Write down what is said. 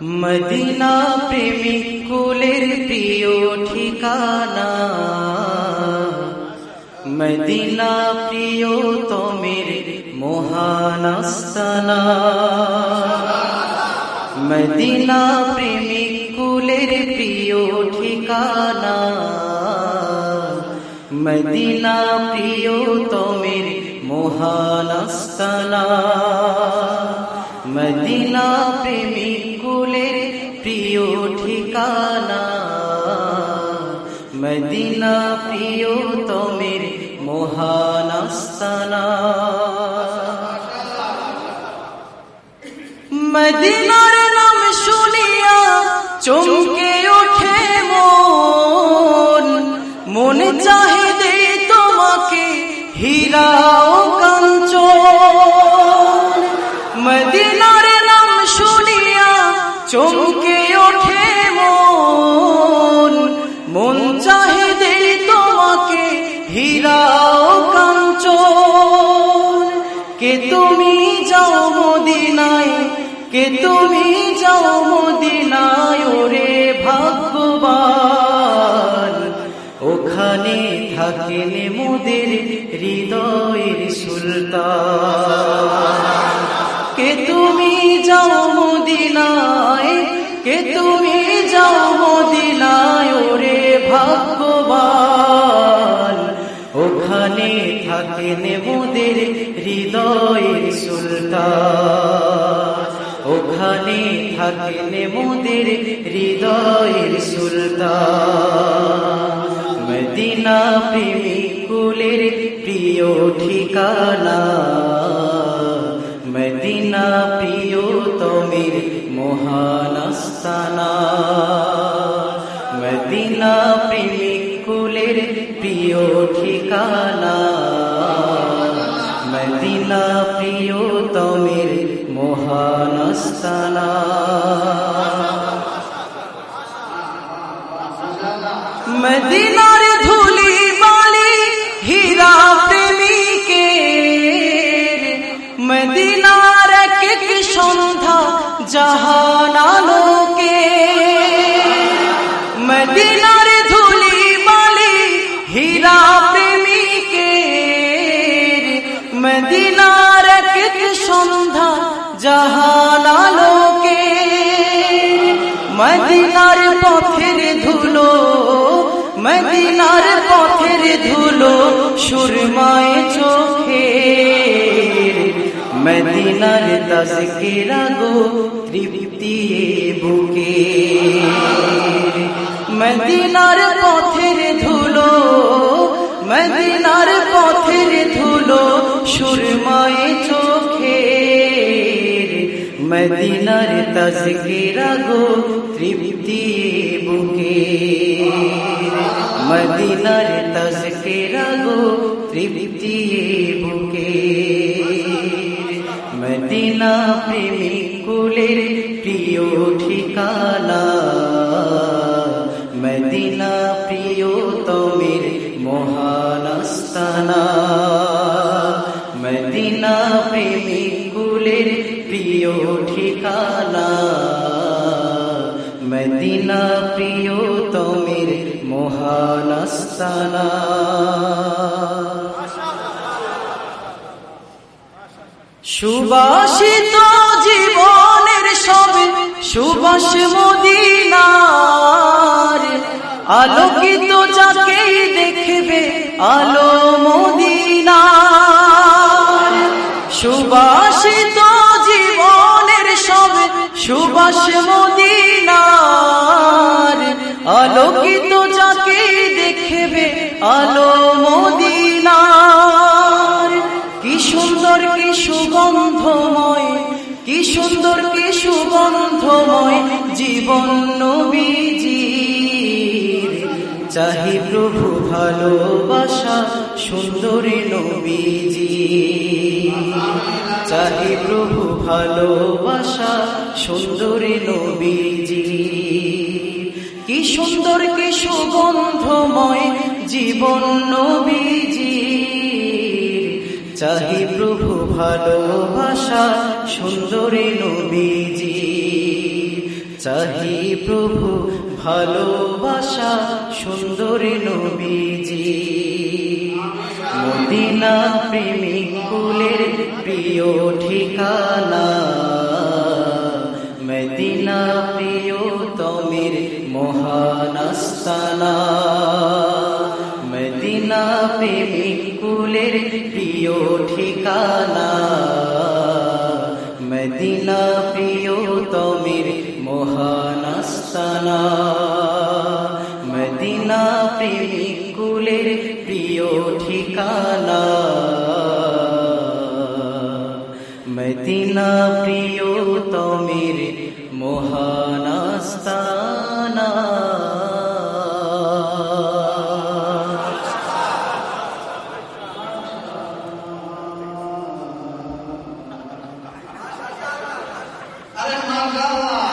Medina প্রেমিক কুলের প্রিয় ঠিকানা মদিনা প্রিয় তোমের মহানাস্তানা মদিনা প্রেমিক কুলের প্রিয় ঠিকানা মদিনা প্রিয় তোমের মহানাস্তানা মদিনা প্রেমিক কুলের প্রিয় ঠিকানা মদিনা প্রিয় তোমের মহানাস্তানা মদিনার তুমি যাও মদিনায়, কে তুমি যাও মদিনায়, ওরে ভাগ্যবান। ওখানে থাকেন মোদের হৃদয়ের সুলতান। কে তুমি যাও মদিনায় থাকেন মোদের হৃদয়ের সুলতান। ওখানে থাকেন মোদের হৃদয়ের সুলতান। মদিনা প্রেমিক কুলের প্রিয় ঠিকানা। মদিনা প্রিয় তোমের মহানাস্তানা মদিনা প্রেমিক কুলের প্রিয় ঠিকানা। মদিনা প্রিয় তোমের মহানাস্তানা মদিনার ধুলি বালি হীরা প্রেমিকে মদিনার এক সন্ধ্যা জাহান আলোকে মদিনার ধুলি বালি হীরা প্রেমিকে এক সন্ধ্যা জাহান আলোকে, মদিনার পথের ধুলো, মদিনার পথের ধুলো সুরমায় চোখে। মদিনার তসকিরা গো তৃপ্তি বুকে। মদিনার পথের ধুলো, মদিনার পথের ধুলো সুরমায় চোখে। মদিনার তসকিরা গো তৃপ্তি বুকে মদিনার তসকিরা গো তৃপ্তি বুকে মদিনা প্রেমিক কুলের প্রিয় ঠিকানা মদিনা প্রিয় তোমের মহানাস্তানা মদিনা প্রেমিক কুলের প্রিয় ঠিকানা মদিনা প্রিয় তোমের মহানাস্তানা সুবাসিত জীবনের সবে সুবাস মদিনার। আলোকিত যাকেই দেখবে আলো মদিনার। সুবাস মদিনার, আলোকিত যাকেই দেখবে আলো মদিনার। কি সুন্দর, কি সুগন্ধময়, কি সুন্দর, কি সুগন্ধময় জীবন নবীজির। চাহি প্রভু ভালোবাসা সুন্দরী নবীজি চাহি প্রভু ভালোবাসা, সুন্দরী নবীজি। কি সুন্দর, কি সুগন্ধময় জীবন নবীজি। চাহি প্রভু ভালোবাসা, সুন্দরী নবীজি। চাহি প্রভু ভালোবাসা, সুন্দর নবীজি। মদিনা প্রেমিক কুলের প্রিয় ঠিকানা। মদিনা প্রিয় তমির মহানাস্তানা মদিনা প্রেমিক কুলের প্রিয় ঠিকানা। মদিনা প্রিয় তমির মহানাস্তানা মদিনা প্রেমিক কুলের প্রিয় ঠিকানা। মদিনা প্রিয় তমির মোহানাস্তানা আরে মাশাআল্লাহ